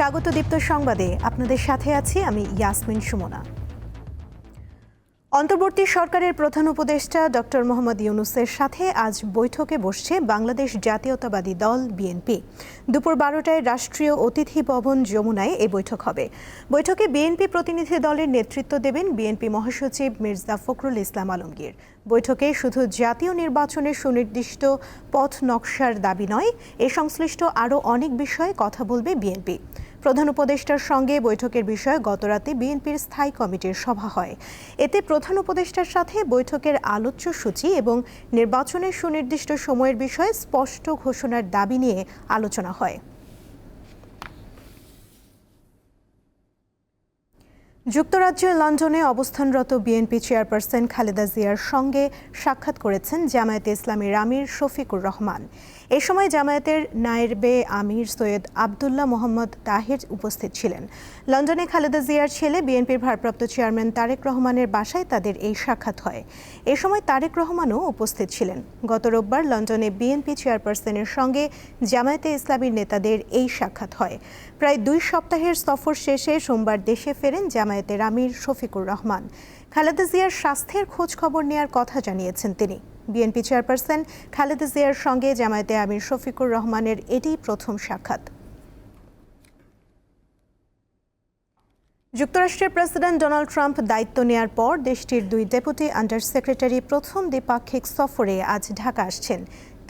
স্বাগত দীপ্ত সংবাদে। আপনাদের সাথে আছি আমি ইয়াসমিন সুমনা। অন্তর্বর্তী সরকারের প্রধান উপদেষ্টা ডক্টর মোহাম্মদ ইউনুসের সাথে আজ বৈঠকে বসছে বাংলাদেশ জাতীয়তাবাদী দল, বিএনপি। দুপুর বারোটায় রাষ্ট্রীয় অতিথি ভবন যমুনায় এই বৈঠক হবে। বৈঠকে বিএনপি প্রতিনিধি দলের নেতৃত্ব দেবেন বিএনপি মহাসচিব মির্জা ফখরুল ইসলাম আলমগীর। বৈঠকে শুধু জাতীয় নির্বাচনের সুনির্দিষ্ট পথ নকশার দাবি নয়, এ সংশ্লিষ্ট আরও অনেক বিষয়ে কথা বলবে বিএনপি। প্রধান উপদেষ্টার সঙ্গে বৈঠকের বিষয়ে গতরাতে বিএনপির স্থায়ী কমিটির সভা হয়। এতে প্রধান উপদেষ্টার সাথে বৈঠকের আলোচ্য সূচি এবং নির্বাচনের সুনির্দিষ্ট সময়ের বিষয়ে স্পষ্ট ঘোষণার দাবি নিয়ে আলোচনা হয়। যুক্তরাজ্যের লন্ডনে অবস্থানরত বিএনপি চেয়ারপারসন খালেদা জিয়ার সঙ্গে সাক্ষাৎ করেছেন জামায়াতে ইসলামী আমির শফিকুর রহমান। এ সময় জামায়াতের নায়েবে আমির সৈয়দ আবদুল্লাহ মোহাম্মদ তাহির উপস্থিত ছিলেন। লন্ডনে খালেদা জিয়ার ছেলে, বিএনপির ভারপ্রাপ্ত চেয়ারম্যান তারেক রহমানের বাসায় তাদের এই সাক্ষাৎ হয়। এ সময় তারেক রহমানও উপস্থিত ছিলেন। গত রোববার লন্ডনে বিএনপি চেয়ারপারসনের সঙ্গে জামায়াতে ইসলামীর নেতাদের এই সাক্ষাৎ হয়। প্রায় দুই সপ্তাহের সফর শেষে সোমবার দেশে ফেরেন জামায়াতের আমির শফিকুর রহমান। খালেদা জিয়ার স্বাস্থ্যের খোঁজ খবর নেওয়ার কথা জানিয়েছেন তিনি। বিএনপি চেয়ারপারসন খালেদা জিয়ার সঙ্গে জামায়াতে আমির শফিকুর রহমানের এটি প্রথম সাক্ষাৎ। যুক্তরাষ্ট্রের প্রেসিডেন্ট ডোনাল্ড ট্রাম্প দায়িত্ব নেয়ার পর দেশটির দুই ডেপুটি আন্ডার সেক্রেটারি প্রথম দ্বিপাক্ষিক সফরে আজ ঢাকা আসছেন।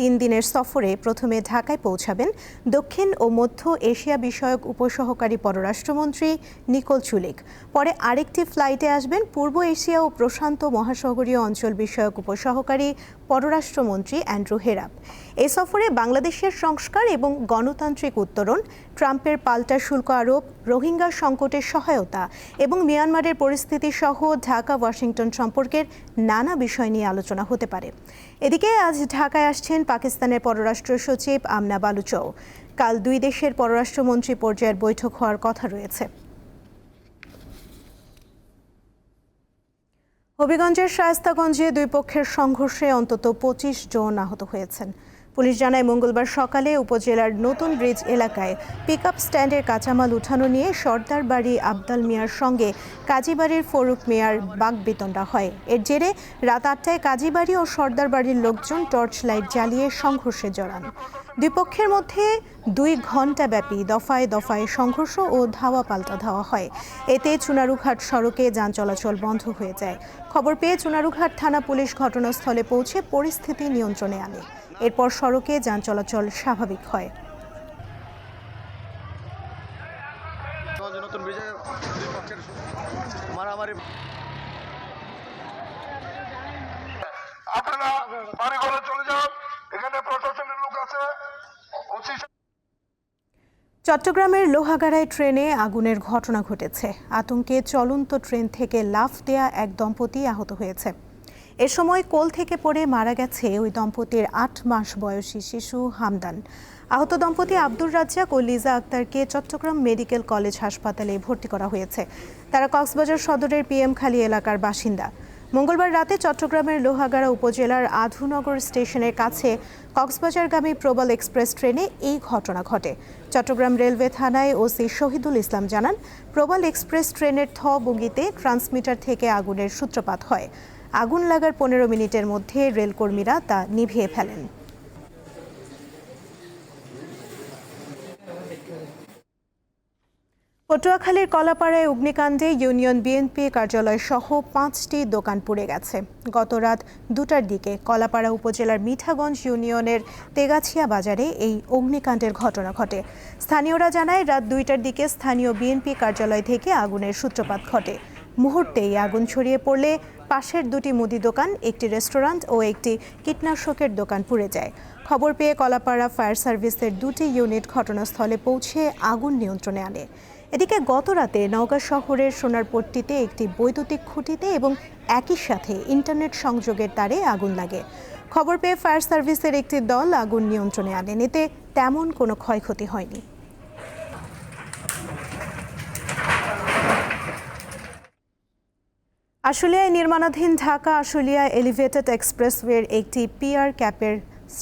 তিন দিনের সফরে প্রথমে ঢাকায় পৌঁছাবেন দক্ষিণ ও মধ্য এশিয়া বিষয়ক উপসহকারী পররাষ্ট্রমন্ত্রী নিকোল চুলিক। পরে আরেকটি ফ্লাইটে আসবেন পূর্ব এশিয়া ও প্রশান্ত মহাসাগরীয় অঞ্চল বিষয়ক উপসহকারী পররাষ্ট্রমন্ত্রী অ্যান্ড্রু হেরাপ। এ সফরে বাংলাদেশের সংস্কার এবং গণতান্ত্রিক উত্তরণ, ট্রাম্পের পাল্টা শুল্ক আরোপ, রোহিঙ্গা সংকটের সহায়তা এবং মিয়ানমারের পরিস্থিতি সহ ঢাকা, ওয়াশিংটন সম্পর্কের নানা বিষয় নিয়ে আলোচনা হতে পারে। এদিকে আজ ঢাকায় আসছেন পাকিস্তানের পররাষ্ট্র সচিব আমনা বালুচৌ কাল দুই দেশের পররাষ্ট্রমন্ত্রী পর্যায়ের বৈঠক হওয়ার কথা রয়েছে। হবিগঞ্জের শায়স্তাগঞ্জে দুই পক্ষের সংঘর্ষে অন্তত পঁচিশ জন আহত হয়েছেন। পুলিশ জানায়, মঙ্গলবার সকালে উপজেলার নতুন ব্রিজ এলাকায় পিক আপ স্ট্যান্ডের কাঁচামাল উঠানো নিয়ে সর্দার বাড়ি আবদাল মিয়ার সঙ্গে কাজীবাড়ির ফরুক মিয়ার বাগবিতণ্ডা হয়। এর জেরে রাত আটটায় কাজীবাড়ি ও সর্দার বাড়ির লোকজন টর্চ লাইট জ্বালিয়ে সংঘর্ষে জড়ান। দুই পক্ষের মধ্যে দুই ঘণ্টা ব্যাপী দফায় দফায় সংঘর্ষ ও ধাওয়া পাল্টা ধাওয়া হয়। এতে চুনারুঘাট সড়কে যান চলাচল বন্ধ হয়ে যায়। খবর পেয়ে চুনারুঘাট থানা পুলিশ ঘটনাস্থলে পৌঁছে পরিস্থিতি নিয়ন্ত্রণে আনে। এরপর সড়কে যান চলাচল স্বাভাবিক হয়। নতুন ব্রিজে দুই পক্ষের মারামারি আপনারা বাড়ি ঘরে চলে যান এখানে প্রশাসনের লোক আছে চট্টগ্রামের লোহাগাড়ায় ট্রেনে আগুনের ঘটনা ঘটেছে। আতঙ্কে চলন্ত ট্রেন থেকে লাফ দেয়া এক দম্পতি আহত হয়েছে। এ সময় কোল থেকে পড়ে মারা গেছে ওই দম্পতির আট মাস বয়সী শিশু হামদান। আহত দম্পতি আব্দুর রাজ্জাক ও লিজা আক্তারকে চট্টগ্রাম মেডিকেল কলেজ হাসপাতালে ভর্তি করা হয়েছে। তারা কক্সবাজার সদরের পিএম খালি এলাকার বাসিন্দা। মঙ্গলবার রাতে চট্টগ্রামের লোহাগাড়া উপজেলার আধুনগর স্টেশনের কাছে কক্সবাজারগামী প্রবল এক্সপ্রেস ট্রেনে এই ঘটনা ঘটে। চট্টগ্রাম রেলওয়ে থানায় ওসি শহীদুল ইসলাম জানান, প্রবল এক্সপ্রেস ট্রেনের থ বগিতে ট্রান্সমিটার থেকে আগুনের সূত্রপাত হয়। আগুন লাগার পনেরো মিনিটের মধ্যে রেলকর্মীরা তা নিভিয়ে ফেলেন। পটুয়াখালীর কলাপাড়ায় অগ্নিকাণ্ডে ইউনিয়ন বিএনপি কার্যালয় সহ পাঁচটি দোকান পুড়ে গেছে। গত রাত দুটার দিকে কলাপাড়া উপজেলার মিঠাগঞ্জ ইউনিয়নের তেগাছিয়া বাজারে এই অগ্নিকাণ্ডের ঘটনা ঘটে। স্থানীয়রা জানায়, রাত দুইটার দিকে স্থানীয় বিএনপি কার্যালয় থেকে আগুনের সূত্রপাত ঘটে। মুহূর্তেই আগুন ছড়িয়ে পড়লে পাশের দুটি মুদি দোকান, একটি রেস্টুরেন্ট ও একটি কীটনাশকের দোকান পুড়ে যায়। খবর পেয়ে কলাপাড়া ফায়ার সার্ভিসের দুটি ইউনিট ঘটনাস্থলে পৌঁছে আগুন নিয়ন্ত্রণে আনে। এদিকে গত রাতে নওগাঁ শহরের সোনারপট্টিতে একটি বৈদ্যুতিক খুঁটিতে এবং একই সাথে ইন্টারনেট সংযোগের তারে আগুন লাগে। খবর পেয়ে ফায়ার সার্ভিসের একটি দল আগুন নিয়ন্ত্রণে আনেন। এতে তেমন কোনো ক্ষয়ক্ষতি হয়নি। আশুলিয়ায় নির্মাণাধীন ঢাকা আশুলিয়া এলিভেটেড এক্সপ্রেসওয়ের একটি পিয়ার ক্যাপের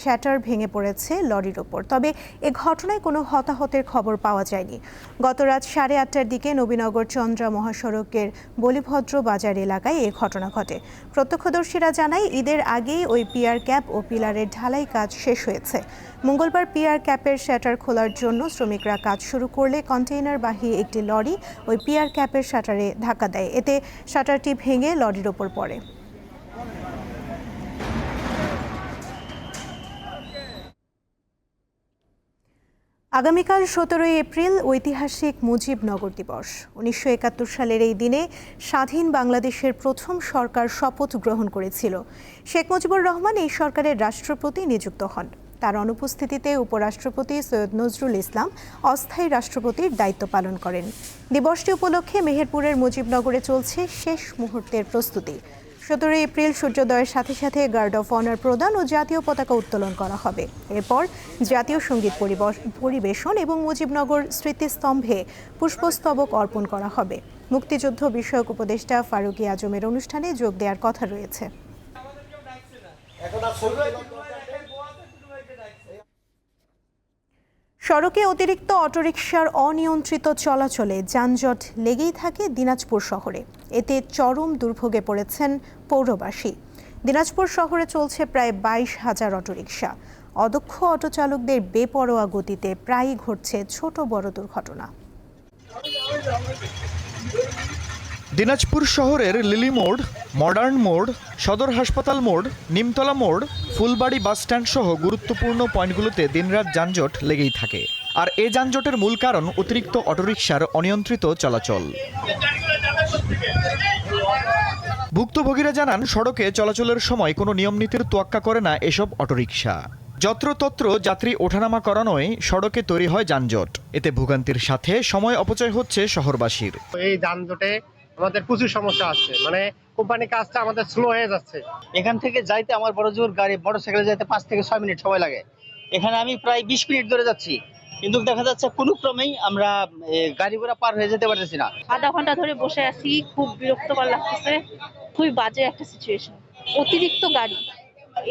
শ্যাটার ভেঙে পড়েছে লরির ওপর। তবে এ ঘটনায় কোনো হতাহতের খবর পাওয়া যায়নি। গত রাত সাড়ে আটটার দিকে নবীনগর চন্দ্রা মহাসড়কের বলিভদ্র বাজার এলাকায় এ ঘটনা ঘটে। প্রত্যক্ষদর্শীরা জানায়, ঈদের আগেই ওই পিয়ার ক্যাপ ও পিলারের ঢালাই কাজ শেষ হয়েছে। মঙ্গলবার পিয়ার ক্যাপের শ্যাটার খোলার জন্য শ্রমিকরা কাজ শুরু করলে কন্টেইনার কন্টেইনারবাহী একটি লরি ওই পিয়ার ক্যাপের শাটারে ধাক্কা দেয়। এতে শাটারটি ভেঙে লরির ওপর পড়ে। আগামীকাল সতেরোই এপ্রিল ঐতিহাসিক মুজিবনগর দিবস। উনিশশো একাত্তর সালের এই দিনে স্বাধীন বাংলাদেশের প্রথম সরকার শপথ গ্রহণ করেছিল। শেখ মুজিবুর রহমান এই সরকারের রাষ্ট্রপতি নিযুক্ত হন। তার অনুপস্থিতিতে উপরাষ্ট্রপতি সৈয়দ নজরুল ইসলাম অস্থায়ী রাষ্ট্রপতির দায়িত্ব পালন করেন। দিবসটি উপলক্ষে মেহেরপুরের মুজিবনগরে চলছে শেষ মুহূর্তের প্রস্তুতি। সতেরোই এপ্রিল সূর্যোদয়ের সাথে সাথে গার্ড অফ অনার প্রদান ও জাতীয় পতাকা উত্তোলন করা হবে। এরপর জাতীয় সংগীত পরিবশ- পরিবেশন এবং মুজিবনগর স্মৃতিস্তম্ভে পুষ্পস্তবক অর্পণ করা হবে। মুক্তিযুদ্ধ বিষয়ক উপদেষ্টা ফারুকি আজমের অনুষ্ঠানে যোগ দেওয়ার কথা রয়েছে। সড়কে অতিরিক্ত অটোরিকশার অনিয়ন্ত্রিত চলাচলে যানজট লেগেই থাকে দিনাজপুর শহরে। এতে চরম দুর্ভোগে পড়েছেন পৌরবাসী। দিনাজপুর শহরে চলছে প্রায় বাইশ হাজার অটোরিকশা। অদক্ষ অটোচালকদের বেপরোয়া গতিতে প্রায়ই ঘটছে ছোট বড় দুর্ঘটনা। দিনাজপুর শহরের লিলি মোড়, মডার্ন মোড়, সদর হাসপাতাল মোড়, নিমতলা মোড়, ফুলবাড়ি বাসস্ট্যান্ড সহ গুরুত্বপূর্ণ পয়েন্টগুলোতে দিনরাত যানজট লেগেই থাকে। আর এ যানজটের মূল কারণ অতিরিক্ত অটোরিকশার অনিয়ন্ত্রিত চলাচল। ভুক্তভোগীরা জানান, সড়কে চলাচলের সময় কোনো নিয়মনীতির তোয়াক্কা করে না এসব অটোরিকশা। যত্রতত্র যাত্রী ওঠানামা করানোয় সড়কে তৈরি হয় যানজট। এতে ভোগান্তির সাথে সময় অপচয় হচ্ছে শহরবাসীর। এই যানজটে আমাদের প্রচুর সমস্যা আছে। মানে কোম্পানি কাজটা আমাদের স্লো হয়ে যাচ্ছে। এখান থেকে যাইতে আমার বড় জোর গাড়ি মোটর সাইকেলে যাইতে পাঁচ থেকে ছয় মিনিট সময় লাগে। এখানে আমি প্রায় বিশ মিনিট ধরে যাচ্ছি। কিন্তু দেখা যাচ্ছে কোনো ক্রমেই আমরা গাড়ি ঘোড়া পার হয়ে যেতে পারতেছি না। আধা ঘণ্টা ধরে বসে আছি খুব বিরক্তকর লাগতেছে। খুবই বাজে একটা সিচুয়েশন অতিরিক্ত গাড়ি।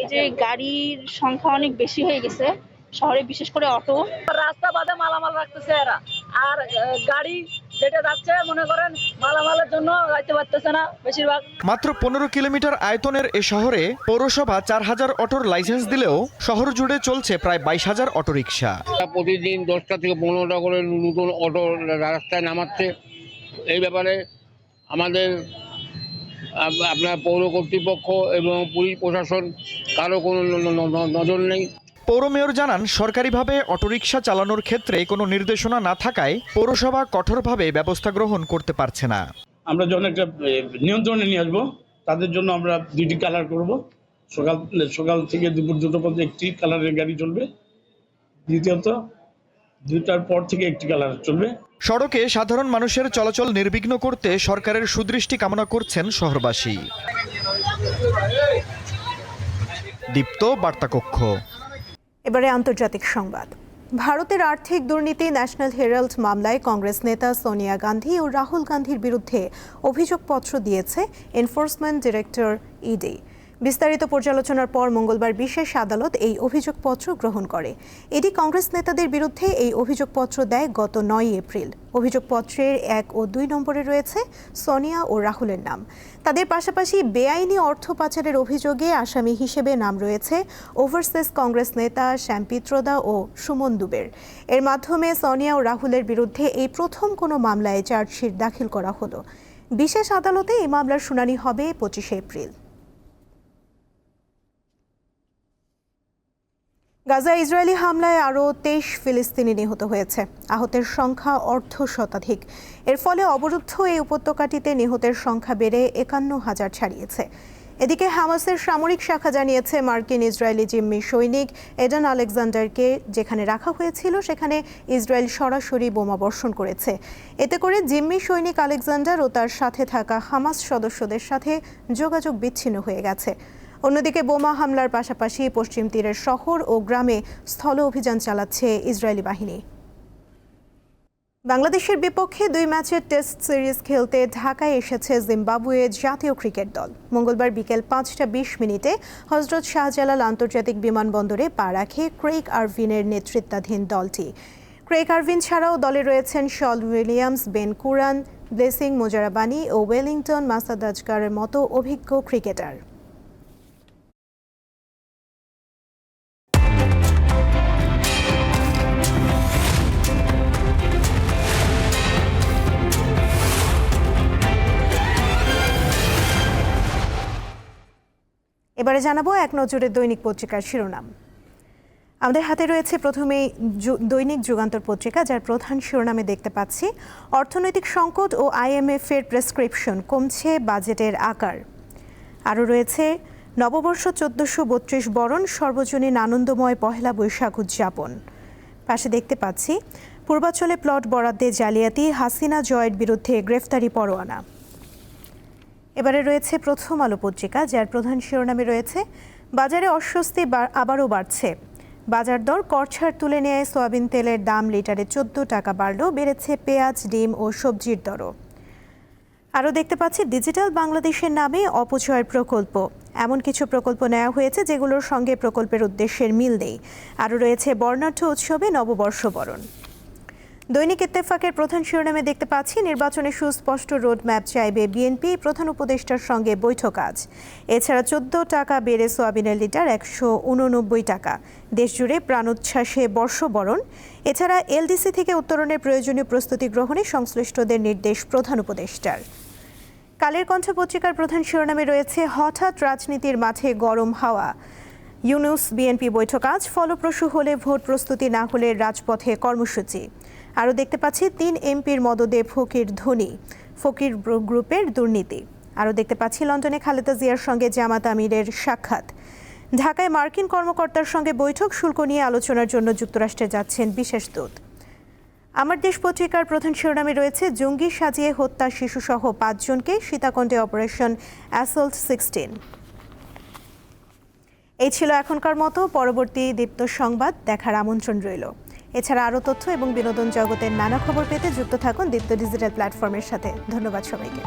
এই যে গাড়ির সংখ্যা অনেক বেশি হয়ে গেছে। শহরে বিশেষ করে অটো। রাস্তা বাদে মালামাল রাখতেছে এরা। আর আহ, গাড়ি যেটা যাচ্ছে মনে করেন মালামালের জন্য যাইতে পারতেছে না বেশিরভাগ। মাত্র পনেরো কিলোমিটার আয়তনের এ শহরে পৌরসভা চার হাজার অটোর লাইসেন্স দিলেও শহর জুড়ে চলছে প্রায় বাইশ হাজার অটোরিকশা। প্রতিদিন দশটা থেকে পনেরোটা করে নতুন অটো রাস্তায় নামাচ্ছে। এই ব্যাপারে আমাদের আপনার পৌর কর্তৃপক্ষ এবং পুলিশ প্রশাসন কারও কোনো নজর নেই। পৌর মেয়র জানান সরকারিভাবে অটোরিকশা চালানোর ক্ষেত্রে কোনো নির্দেশনা না থাকায় পৌরসভা কঠোরভাবে ব্যবস্থা গ্রহণ করতে পারছে না। আমরা যখন একটা নিয়ন্ত্রণে নিয়ে আসব তাদের জন্য আমরা দুইটি কালার করব। সকাল সকাল থেকে দুপুর দুটো পর্যন্ত একটি কালারের গাড়ি চলবে। দ্বিতীয়ত দুইটার পর থেকে একটি কালার চলবে। সড়কে সাধারণ মানুষের চলাচল নির্বিঘ্ন করতে সরকারের সুদৃষ্টি কামনা করছেন শহরবাসী। দীপ্ত বার্তাকক্ষ। এবারে আন্তর্জাতিক সংবাদ। ভারতের আর্থিক দুর্নীতি, ন্যাশনাল হেরাল্ড মামলায় কংগ্রেস নেতা সোনিয়া গান্ধী ও রাহুল গান্ধীর বিরুদ্ধে অভিযোগপত্র দিয়েছে এনফোর্সমেন্ট ডিরেক্টর ইডি। বিস্তারিত পর্যালোচনার পর মঙ্গলবার বিশেষ আদালত এই অভিযোগপত্র গ্রহণ করে। এটি কংগ্রেস নেতাদের বিরুদ্ধে এই অভিযোগপত্র দেয় গত নয় এপ্রিল। অভিযোগপত্রের এক ও দুই নম্বরে রয়েছে সোনিয়া ও রাহুলের নাম। তাদের পাশাপাশি বেআইনি অর্থ পাচারের অভিযোগে আসামি হিসেবে নাম রয়েছে ওভারসিজ কংগ্রেস নেতা শ্যামপিত্রদা ও সুমন দুবের। এর মাধ্যমে সোনিয়া ও রাহুলের বিরুদ্ধে এই প্রথম কোনো মামলায় চার্জশিট দাখিল করা হলো। বিশেষ আদালতে এই মামলার শুনানি হবে পঁচিশে এপ্রিল। গাজা ইসরায়েলি হামলায় আরও তেইশ ফিলিস্তিনি নিহত হয়েছে। আহতের সংখ্যা অর্ধ শতাধিক এর ফলে অবরুদ্ধ এই উপত্যকাটিতে নিহতের সংখ্যা বেড়ে একান্ন হাজার ছাড়িয়েছে। এদিকে হামাসের সামরিক শাখা জানিয়েছে, মার্কিন ইসরায়েলি জিম্মি সৈনিক এডান আলেকজান্ডারকে যেখানে রাখা হয়েছিল, সেখানে ইসরায়েল সরাসরি বোমা বর্ষণ করেছে। এতে করে জিম্মি সৈনিক আলেকজান্ডার ও তার সাথে থাকা হামাস সদস্যদের সাথে যোগাযোগ বিচ্ছিন্ন হয়ে গেছে। অন্যদিকে বোমা হামলার পাশাপাশি পশ্চিম তীরের শহর ও গ্রামে স্থল অভিযান চালাচ্ছে ইসরায়েলি বাহিনী। বাংলাদেশের বিপক্ষে দুই ম্যাচের টেস্ট সিরিজ খেলতে ঢাকায় এসেছে জিম্বাবুয়ে জাতীয় ক্রিকেট দল। মঙ্গলবার বিকেল পাঁচটা বিশ মিনিটে হজরত শাহজালাল আন্তর্জাতিক বিমানবন্দরে পা রাখে ক্রেইগ আরভিনের নেতৃত্বাধীন দলটি। ক্রেক আরভিন ছাড়াও দলে রয়েছেন Sean Williams, Ben Curran, Blessing Muzarabani ও ওয়েলিংটন মাসাদ আজগারের মতো অভিজ্ঞ ক্রিকেটার। এবারে জানাব এক নজরে দৈনিক পত্রিকার শিরোনাম। আমাদের হাতে রয়েছে প্রথমেই দৈনিক যুগান্তর পত্রিকা, যার প্রধান শিরোনামে দেখতে পাচ্ছি, অর্থনৈতিক সংকট ও আইএমএফ এর প্রেসক্রিপশন কমছে বাজেটের আকার। আরও রয়েছে, নববর্ষ চোদ্দশো বত্রিশ বরণ সর্বজনীন আনন্দময় পহেলা বৈশাখ উদযাপন। পাশে দেখতে পাচ্ছি পূর্বাঞ্চলে প্লট বরাদ্দে জালিয়াতি, হাসিনা জয়ের বিরুদ্ধে গ্রেফতারি পরোয়ানা। এবারে রয়েছে প্রথম আলো পত্রিকা, যার প্রধান শিরোনামে রয়েছে, বাজারে অস্বস্তি আবারও বাড়ছে। বাজার দর করছাড় তুলে নেয় সয়াবিন তেলের দাম, লিটারে চোদ্দ টাকা বাড়লেও বেড়েছে পেঁয়াজ, ডিম ও সবজির দরও। আরও দেখতে পাচ্ছি, ডিজিটাল বাংলাদেশের নামে অপচয়ের প্রকল্প। এমন কিছু প্রকল্প নেওয়া হয়েছে, যেগুলোর সঙ্গে প্রকল্পের উদ্দেশ্যের মিল নেই। আরও রয়েছে বর্ণাঢ্য উৎসবে নববর্ষ বরণ। দৈনিক ইত্তেফাকের প্রধান শিরোনামে দেখতে পাচ্ছি, নির্বাচনে সুস্পষ্ট রোডম্যাপ চাইবে বিএনপি, প্রধান উপদেষ্টার সঙ্গে বৈঠক আজ। এছাড়া চোদ্দ টাকা বেড়ে সোয়াবিনের লিটার একশো উননব্বই টাকা। দেশজুড়ে প্রাণোচ্ছ্বাসে বর্ষবরণ। এছাড়া এলডিসি থেকে উত্তরণের প্রয়োজনীয় প্রস্তুতি গ্রহণে সংশ্লিষ্টদের নির্দেশ প্রধান উপদেষ্টার। কালের কণ্ঠ পত্রিকার প্রধান শিরোনামে রয়েছে, হঠাৎ রাজনীতির মাঠে গরম হাওয়া। ইউনুস বিএনপি বৈঠক আজ, ফলপ্রসূ হলে ভোট প্রস্তুতি না হলে রাজপথে কর্মসূচি। আরও দেখতে পাচ্ছি, তিন এমপির মদদে ফকির ধনী, ফকির গ্রুপের দুর্নীতি। আরও দেখতে পাচ্ছি, লন্ডনে খালেদা জিয়ার সঙ্গে জামাত আমিরের সাক্ষাৎ। ঢাকায় মার্কিন কর্মকর্তার সঙ্গে বৈঠক, শুল্ক নিয়ে আলোচনার জন্য যুক্তরাষ্ট্রে যাচ্ছেন বিশেষ দূত। আমার দেশ পত্রিকার প্রধান শিরোনামে রয়েছে, জঙ্গি সাজিয়ে হত্যা শিশুসহ পাঁচজনকে সীতাকুণ্ডে অপারেশন অ্যাসল্ট সিক্সটিন। এই ছিল এখনকার মতো, পরবর্তী দীপ্ত সংবাদ, দেখার আমন্ত্রণ রইল। এছাড়া আরও তথ্য এবং বিনোদন জগতের নানা খবর পেতে যুক্ত থাকুন দীপ্ত ডিজিটাল প্ল্যাটফর্মের সাথে। ধন্যবাদ সবাইকে।